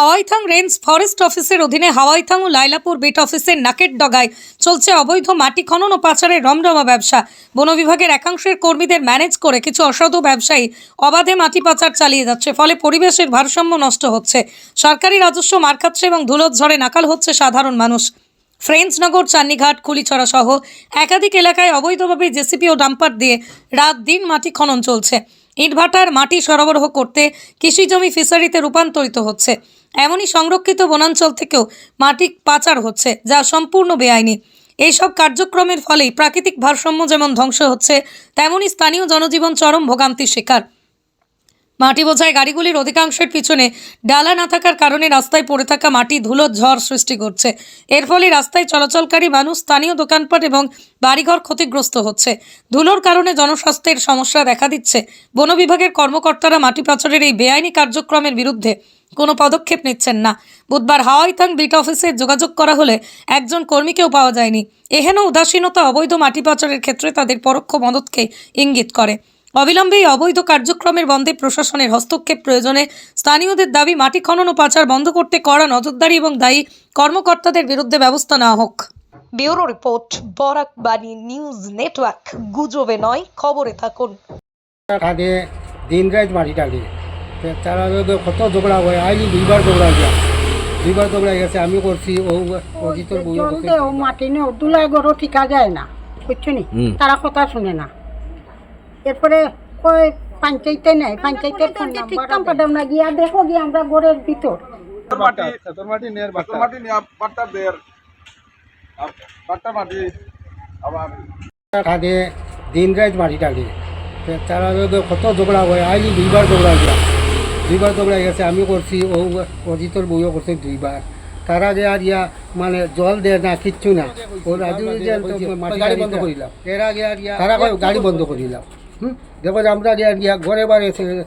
Hawaithang range forest অফিসের অধীনে হাওয়াইথাং ও লাইলাপুর বিট অফিসের নাকের ডগায় চলছে অবৈধ মাটি খনন ও পাচারের রমরমা ব্যবসা। বন বিভাগের একাংশের কর্মীদের ম্যানেজ করে কিছু অসাধু ব্যবসায়ী অবাধে মাটি পাচার চালিয়ে যাচ্ছে, ফলে পরিবেশের ভারসাম্য নষ্ট হচ্ছে। সরকারি রাজস্ব মার খাচ্ছে এবং ধুলোর ঝড়ে নাকাল হচ্ছে সাধারণ মানুষ। ফ্রেঞ্চনগর চান্নিঘাট, কুলিছড়া সহ একাধিক এলাকায় অবৈধভাবে জেসিপি ও ডাম্পার দিয়ে রাত দিন মাটি খনন চলছে। ইটভাটার মাটি সরবরাহ করতে কৃষিজমি ফিশারিতে রূপান্তরিত হচ্ছে। এমনই সংরক্ষিত বনাঞ্চল থেকেও মাটি পাচার হচ্ছে, যা সম্পূর্ণ বেআইনি। এইসব কার্যক্রমের ফলেই প্রাকৃতিক ভারসাম্য যেমন ধ্বংস হচ্ছে তেমনই স্থানীয় জনজীবন চরম ভোগান্তির শিকার। মাটি বোঝায় গাড়িগুলির অধিকাংশের পিছনে ডালা না থাকার কারণে রাস্তায় পড়ে থাকা মাটি ধুলো ঝড় সৃষ্টি করছে। এর ফলে রাস্তায় চলাচলকারী মানুষ, স্থানীয় দোকানপাট এবং বাড়িঘর ক্ষতিগ্রস্ত হচ্ছে। ধুলোর কারণে জনস্বাস্থ্যের সমস্যা দেখা দিচ্ছে। বন বিভাগের কর্মকর্তারা মাটি পাচারের এই বেআইনি কার্যক্রমের বিরুদ্ধে কোনো পদক্ষেপ নিচ্ছেন না। বুধবার হাওয়াই হাওয়াইথাং বিট অফিসে যোগাযোগ করা হলে একজন কর্মীকেও পাওয়া যায়নি। এহেন উদাসীনতা অবৈধ মাটি পাচারের ক্ষেত্রে তাদের পরোক্ষ মদতকে ইঙ্গিত করে। অবিলম্বে এই অবৈধ কার্যক্রমের বন্ধে প্রশাসনের হস্তক্ষেপ প্রয়োজনে স্থানীয়দের দাবি মাটি খনন ও পাচার বন্ধ করতে কড়া নজরদারি এবং দায়ী কর্মকর্তাদের বিরুদ্ধে ব্যবস্থা নেওয়া হোক। ব্যুরো রিপোর্ট বরাক বাণী নিউজ নেটওয়ার্ক গুজবে নয় খবরে থাকুন। থাকে দিন রাত মাটি টাকে তারা তো কত ঝগড়া হয় আইলি দুইবার ঝগড়া গিয়া দুইবার ঝগড়া গেছে আমি করছি ও অজিতর দেও মাটি দুলাই গরু ঠিকা যায় না বুঝছ নি? তারা কথা শুনে না। এরপরে কয় পঞ্চায়েতে নেই পঞ্চায়েতের ফোন না গিয়া দেখো গিয়া আমরা ঘরের ভিতর। মাটি মাটি নের বাট্টা। মাটি নিয়ে বাট্টা দের আপ- মাটি আবার। থাকে দিন রাত মাটি টাকে তারা কত ঝগড়া হয় দুইবার ঝগড়া গিয়া দুইবার ঝগড়া গেছে আমি করছি ও অজিতর বইও করছে দুইবার। তারা যে আর ইয়া মানে জল দেয় না কিচ্ছু না। ও রাজু মাটি বন্ধ করিলাম। এরা গিয়া ইয়া তারা গাড়ি বন্ধ করিলাম। হুম? দেখো যে আমরা গিয়া গিয়া ঘরে বারে সে-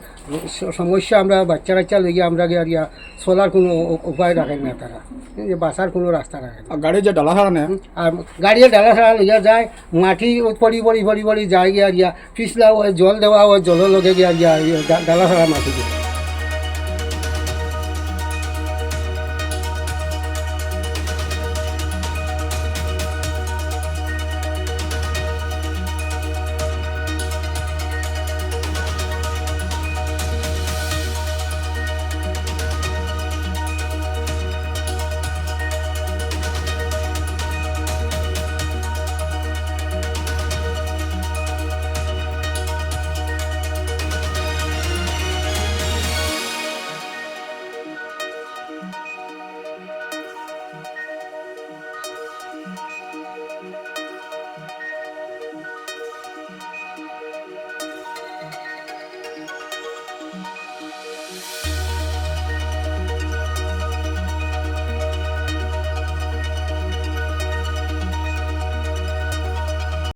সমস্যা আমরা বাচ্চা বাচ্চা লইয়া আমরা গিয়া গিয়া চলার কোনো উপায় রাখেন না তারা। যে বাসার কোনো রাস্তা রাখে না। গাড়ি যে ডালা হারা নেয়? আর গাড়িয়ে ডালা ছাড়া লইয়া যায় মাটি পড়ি পড়ি পড়ি পড়ি যায় গিয়া গিয়া পিছলা হয় জল দেওয়া হয় জলের লগে গিয়া গিয়া ডালা ছাড়া মাটি দিয়ে।